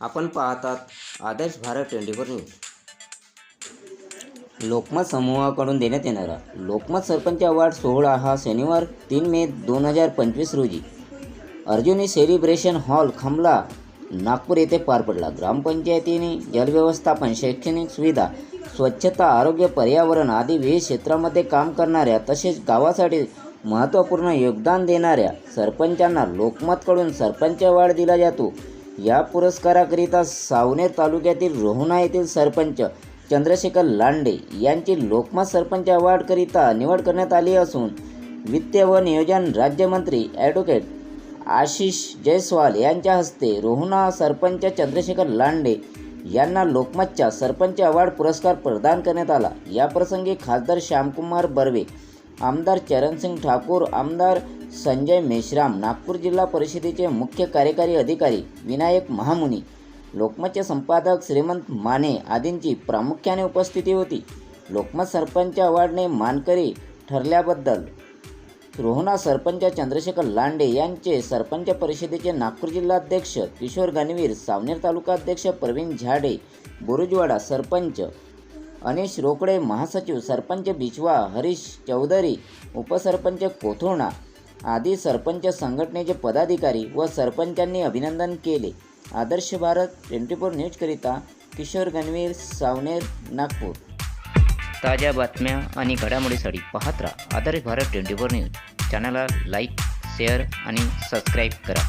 आपण पाहतात Adarsh Bharat twenty four news. Lokmat समूहाकडून देण्यात येणारा लोकमत सरपंच अवॉर्ड सोहळा हा शनिवार तीन मे दोन हजार पंचवीस रोजी. अर्जुनी सेलिब्रेशन हॉल खामला नागपूर येथे पार पडला. ग्रामपंचायतीने जलव्यवस्थापन शैक्षणिक सुविधा स्वच्छता आरोग्य पर्यावरण आदी विविध क्षेत्रामध्ये काम करणाऱ्या तसेच गावासाठी महत्त्वपूर्ण योगदान देणाऱ्या सरपंचांना लोकमतकडून सरपंच अवॉर्ड दिला जातो. या पुरस्काराकरिता सावनेर तालुक्यातील रोहणा येथील सरपंच चंद्रशेखर लांडे यांची लोकमत सरपंच अवॉर्डकरिता निवड करण्यात आली असून वित्त व नियोजन राज्यमंत्री ॲडव्होकेट आशिष जयस्वाल यांच्या हस्ते रोहणा सरपंच चंद्रशेखर लांडे यांना लोकमतच्या सरपंच अवॉर्ड पुरस्कार प्रदान करण्यात आला. याप्रसंगी खासदार श्यामकुमार बर्वे आमदार चरणसिंग ठाकूर आमदार संजय मेश्राम नागपूर जिल्हा परिषदेचे मुख्य कार्यकारी अधिकारी विनायक महामुनी लोकमतचे संपादक श्रीमंत माने आदींची प्रामुख्याने उपस्थिती होती. लोकमत सरपंच अवॉर्डने मानकरी ठरल्याबद्दल रोहना सरपंच चंद्रशेखर लांडे यांचे सरपंच परिषदेचे नागपूर जिल्हाध्यक्ष किशोर गणवीर सावनेर तालुका अध्यक्ष प्रवीण झाडे बुरुजवाडा सरपंच अनिश रोकडे महासचिव सरपंच बिचवा हरीश चौधरी उपसरपंच कोथोणा आदी सरपंच संघटनेचे पदाधिकारी व सरपंचांनी अभिनंदन केले. आदर्श भारत ट्वेंटी फोर न्यूजकरिता किशोर गणवीर सावनेर नागपूर. ताज्या बातम्या आणि घडामोडीसाठी पाहत राहा Adarsh Bharat twenty four news. चॅनलला लाईक शेअर आणि सबस्क्राईब करा.